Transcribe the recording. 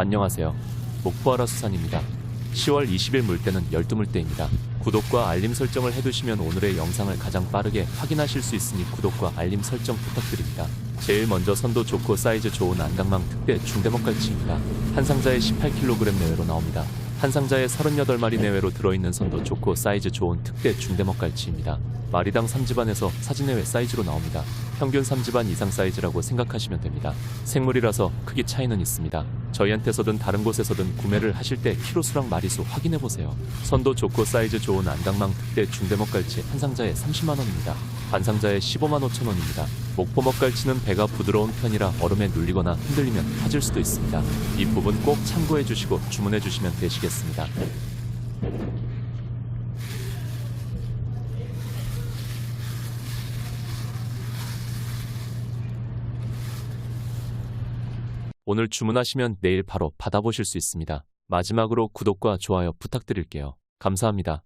안녕하세요. 목포아라 수산입니다. 10월 20일 물때는 12물때입니다. 구독과 알림 설정을 해두시면 오늘의 영상을 가장 빠르게 확인하실 수 있으니 구독과 알림 설정 부탁드립니다. 제일 먼저 선도 좋고 사이즈 좋은 안강망 특대 중대먹갈치입니다. 한 상자에 18kg 내외로 나옵니다. 한 상자에 38마리 내외로 들어있는 선도 좋고 사이즈 좋은 특대 중대먹갈치입니다. 마리당 3집안에서 사진 내외 사이즈로 나옵니다. 평균 3집안 이상 사이즈라고 생각하시면 됩니다. 생물이라서 크기 차이는 있습니다. 저희한테서든 다른 곳에서든 구매를 하실 때 키로수랑 마리수 확인해보세요. 선도 좋고 사이즈 좋은 안강망 특대 중대먹 갈치 한 상자에 30만원입니다. 반 상자에 15만 5천원입니다. 목포 먹 갈치는 배가 부드러운 편이라 얼음에 눌리거나 흔들리면 터질 수도 있습니다. 이 부분 꼭 참고해 주시고 주문해 주시면 되시겠습니다. 오늘 주문하시면 내일 바로 받아보실 수 있습니다. 마지막으로 구독과 좋아요 부탁드릴게요. 감사합니다.